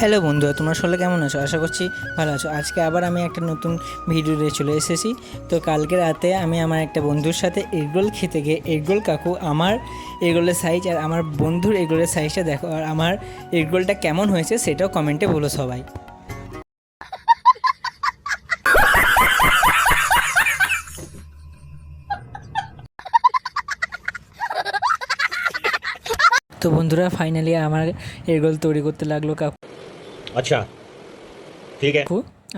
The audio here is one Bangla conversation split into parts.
হ্যালো বন্ধুরা তোমরা সকলে কেমন আছো? আশা করছি ভালো আছো। আজকে আবার আমি একটা নতুন ভিডিও নিয়ে চলে এসেছি। তো কালকে রাতে আমি আমার একটা বন্ধুর সাথে এগরোল খেতে গিয়ে, এগরোল কাকু আমার এগরোলের সাইজ আর আমার বন্ধুর এগরোলের সাইজটা দেখো আর আমার এগরোলটা কেমন হয়েছে সেটাও কমেন্টে বলো সবাই। তো বন্ধুরা ফাইনালি আমার এগরোল তৈরি করতে লাগল কাকু। আচ্ছা ঠিক আছে।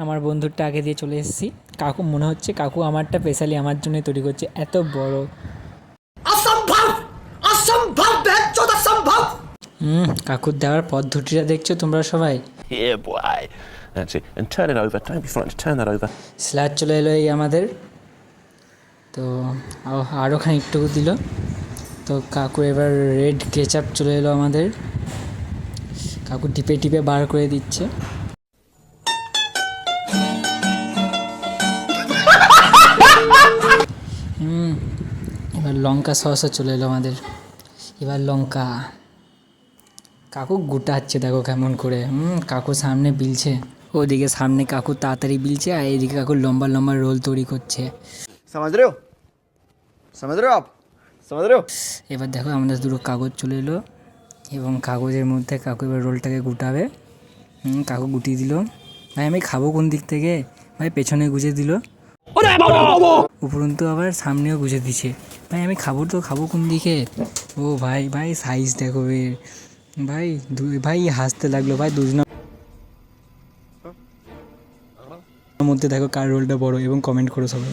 আমার বন্ধুরটা আগে দিয়ে চলে এসেছি। কাকু মনে হচ্ছে কাকু আমারটা স্পেশালি আমার জন্য তৈরি করছে। এত বড়। অসম্ভব! অসম্ভব অসম্ভব! হুম কাকুর দেওয়ার পদ্ধতিটা দেখছ তোমরা সবাই? স্ল্যাট চলে এলো এই আমাদের। তো আরও খানিকটুকু দিল। তো কাকু এবার রেড কেচাপ চলে এলো আমাদের। কাকু টিপে টিপে বার করে দিচ্ছে। এবার লঙ্কা সসও চলে এলো আমাদের। এবার লঙ্কা। কাকু গুটাচ্ছে দেখো কেমন করে। হুম কাকু সামনে বিলছে। ওদিকে সামনে কাকু তাড়াতাড়ি বিলছে আর এদিকে কাকু লম্বা লম্বা রোল তৈরি করছে। আপ এবার দেখো আমাদের দুটো কাগজ চলে এলো। এবং কাগজের মধ্যে কাকু এবার রোলটাকে গুটাবে। কাকু গুটিয়ে দিল। ভাই আমি খাব কোন দিক থেকে? ভাই পেছনে গুজে দিল। উপরন্তু আবার সামনেও গুজে দিছে। ভাই আমি খাব তো খাব কোন দিকে? ও ভাই ভাই সাইজ দেখো এর। ভাই ভাই হাসতে লাগল। ভাই দুজনের মধ্যে দেখো কার রোলটা বড় এবং কমেন্ট করো সবাই।